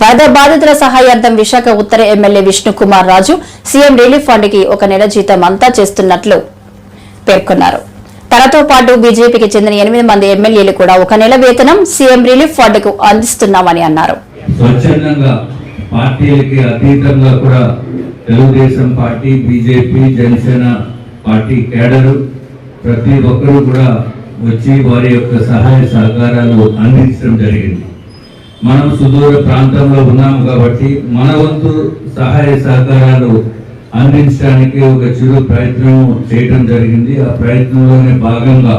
వరద బాధితుల సహాయార్థం విశాఖ ఉత్తర MLA Vishnukumar Raju CM relief ఫండ్కి ఒక నెల జీతం అంతా చేస్తున్నట్లు పేర్కొన్నారు. తనతో పాటు బీజేపీకి చెందిన ఎనిమిది మంది ఎమ్మెల్యేలు కూడా ఒక నెల వేతనం సీఎం రిలీఫ్ ఫండ్కు అందిస్తున్నామని అన్నారు. స్వచ్ఛందంగా పార్టీలకి అతీతంగా కూడా Telugu Desam party BJP Jana Sena party cadre ప్రతి ఒక్కరూ కూడా వచ్చి వారి యొక్క సహాయ సహకారాలు అందించడం జరిగింది. మనం సుదూర ప్రాంతంలో ఉన్నాము కాబట్టి మన వంతు సహాయ సహకారాలు అందించడానికి ఒక చిరు ప్రయత్నం చేయడం జరిగింది. ఆ ప్రయత్నంలోనే భాగంగా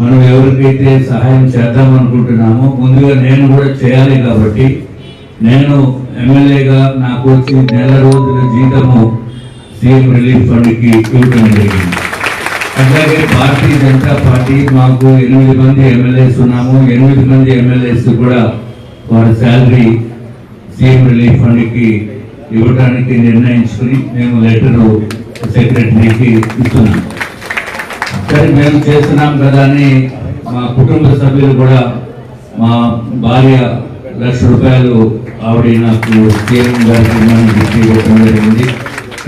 మనం ఎవరికైతే సహాయం చేద్దాం అనుకుంటున్నామో ముందుగా నేను కూడా చేయాలి కాబట్టి నేను ఎమ్మెల్యేగా నాకు వచ్చి నెల రోజుల జీతము సీఎం రిలీఫ్ ఫండ్కి ఇవ్వడం జరిగింది. అలాగే భారతీయ జనతా పార్టీ మాకు ఎనిమిది మంది ఎమ్మెల్యేస్ ఉన్నాము. ఎనిమిది మంది ఎమ్మెల్యేస్ కూడా వారి శాలరీ సీఎం రిలీఫ్ ఫండ్కి ఇవ్వడానికి నిర్ణయించుకుని మేము లెటరు సెక్రటరీకి ఇస్తున్నాం. సరే మేము చేస్తున్నాం కదా అని మా కుటుంబ సభ్యులు కూడా మా భార్య లక్ష రూపాయలు ఆవిడ నాకు సీఎం గారికి ఇవ్వడం జరిగింది.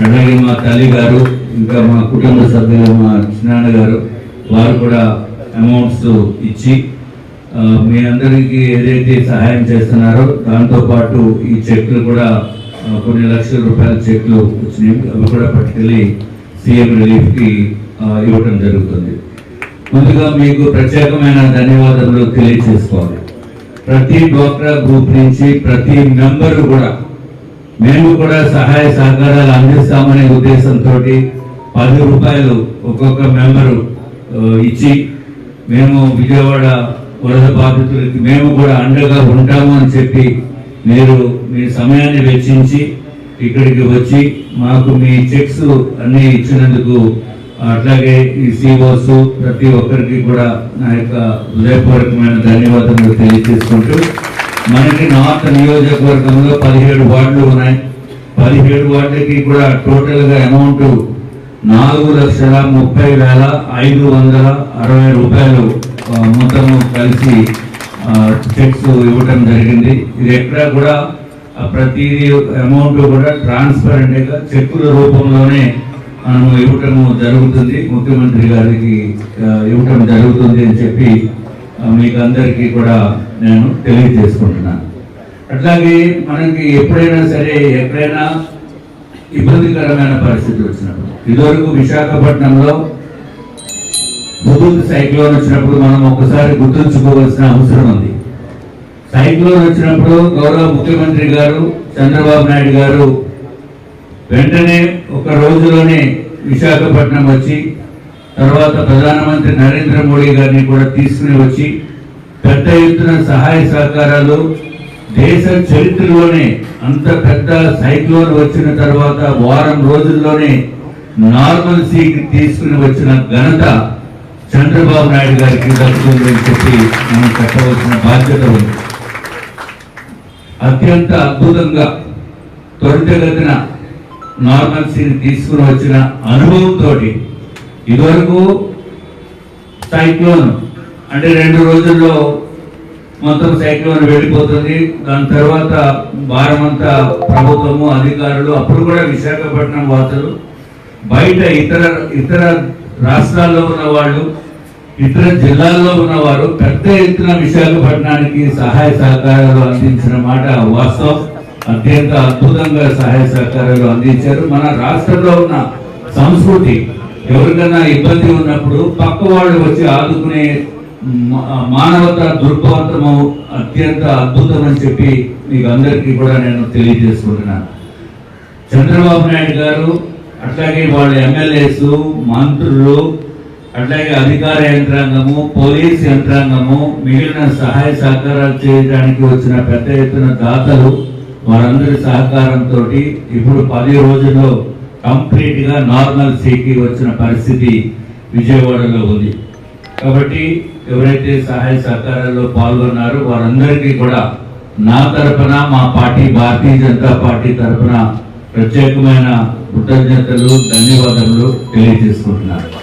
అలాగే మా తల్లి గారు ఇంకా మా కుటుంబ సభ్యులు మా చిన్నాన్న గారు వారు కూడా అమౌంట్స్ ఇచ్చి మీ అందరికీ ఏదైతే సహాయం చేస్తున్నారో దాంతో పాటు ఈ చెట్లు కూడా కొన్ని లక్షల రూపాయల చెట్లు వచ్చినాయి. అవి కూడా పట్టుకెళ్ళి సీఎం రిలీఫ్కి ఇవ్వటం ఇవ్వడం జరుగుతుంది. ముందుగా మీకు ప్రత్యేకమైన ధన్యవాదములు తెలియజేసుకోవాలి ప్రతి డ్వాక్రా గ్రూప్ నుంచి ప్రతి మెంబరు కూడా మేము కూడా సహాయ సహకారాలు అందిస్తామనే ఉద్దేశంతో పది రూపాయలు ఒక్కొక్క మెంబరు ఇచ్చి మేము విజయవాడ వరద బాధితులకి మేము కూడా అండగా ఉంటాము అని చెప్పి మీరు మీ సమయాన్ని వెచ్చించి ఇక్కడికి వచ్చి మాకు మీ చెక్స్ అన్నీ ఇచ్చినందుకు అట్లాగే ఈ సిఓస్ ప్రతి ఒక్కరికి కూడా నా యొక్క హృదయపూర్వకమైన ధన్యవాదములు తెలియజేసుకుంటూ మనకి నార్త్ నియోజకవర్గంలో పదిహేడు వార్డులు ఉన్నాయి. పదిహేడు వార్డులకి కూడా టోటల్గా అమౌంట్ నాలుగు లక్షల ముప్పై వేల ఐదు వందల అరవై రూపాయలు మొత్తము కలిసి చెక్స్ ఇవ్వటం జరిగింది. ఇది ఎక్కడ కూడా ప్రతిదీ అమౌంట్ కూడా ట్రాన్స్పరెంట్గా చెక్కుల రూపంలోనే మనము ఇవ్వటము జరుగుతుంది. ముఖ్యమంత్రి గారికి ఇవ్వటం జరుగుతుంది అని చెప్పి మీకు అందరికీ కూడా నేను తెలియజేసుకుంటున్నాను. అట్లాగే మనకి ఎప్పుడైనా సరే ఎక్కడైనా ఇబ్బందికరమైన పరిస్థితి వచ్చినప్పుడు ఇదివరకు విశాఖపట్నంలో హుదూద్ సైక్లోన్ వచ్చినప్పుడు మనం ఒకసారి గుర్తుంచుకోవాల్సిన అవసరం ఉంది. సైక్లోన్ వచ్చినప్పుడు గౌరవ ముఖ్యమంత్రి గారు చంద్రబాబు నాయుడు గారు వెంటనే ఒక రోజులోనే విశాఖపట్నం వచ్చి తర్వాత ప్రధానమంత్రి నరేంద్ర మోడీ గారిని కూడా తీసుకుని వచ్చి పెద్ద ఎత్తున సహాయ సహకారాలు దేశ చరిత్రలోనే అంత పెద్ద సైక్లోన్ వచ్చిన తర్వాత వారం రోజుల్లోనే నార్మల్ సీకి తీసుకుని వచ్చిన ఘనత చంద్రబాబు నాయుడు గారికి దక్కుతుంది అని చెప్పి మనం కట్టవలసిన బాధ్యత ఉంది. అత్యంత అద్భుతంగా త్వరితగతిన నార్మల్సీని తీసుకుని వచ్చిన అనుభవంతో ఇదివరకు సైక్లోన్ అంటే రెండు రోజుల్లో మొత్తం సైక్లోన్ వెళ్ళిపోతుంది. దాని తర్వాత భారమంతా ప్రభుత్వము అధికారులు అప్పుడు కూడా విశాఖపట్నం వాసులు బయట ఇతర ఇతర రాష్ట్రాల్లో ఉన్నవాళ్ళు ఇతర జిల్లాల్లో ఉన్నవారు పెద్ద ఎత్తున విశాఖపట్నానికి సహాయ సహకారాలు అందించిన మాట వాస్తవం. అత్యంత అద్భుతంగా సహాయ సహకారాలు అందించారు. మన రాష్ట్రంలో ఉన్న సంస్కృతి ఎవరికైనా ఇబ్బంది ఉన్నప్పుడు పక్క వాళ్ళు వచ్చి ఆదుకునే మా- మానవత దృక్పథము అత్యంత అద్భుతం అని చెప్పి మీకు అందరికీ కూడా నేను తెలియజేసుకుంటున్నాను. చంద్రబాబు నాయుడు గారు అట్లాగే వాళ్ళ ఎమ్మెల్యేస్ మంత్రులు అట్లాగే అధికార యంత్రాంగము పోలీస్ యంత్రాంగము మిగిలిన సహాయ సహకారాలు చేయడానికి వచ్చిన పెద్ద ఎత్తున దాతలు వారందరి సహకారంతో ఇప్పుడు పది రోజుల్లో కంప్లీట్గా నార్మల్ సీకి వచ్చిన పరిస్థితి విజయవాడలో ఉంది. కాబట్టి ఎవరైతే సహాయ సహకారాల్లో పాల్గొన్నారో వారందరికీ కూడా నా తరపున మా పార్టీ భారతీయ జనతా పార్టీ తరపున ప్రత్యేకమైన కృతజ్ఞతలు ధన్యవాదములు తెలియజేసుకుంటున్నారు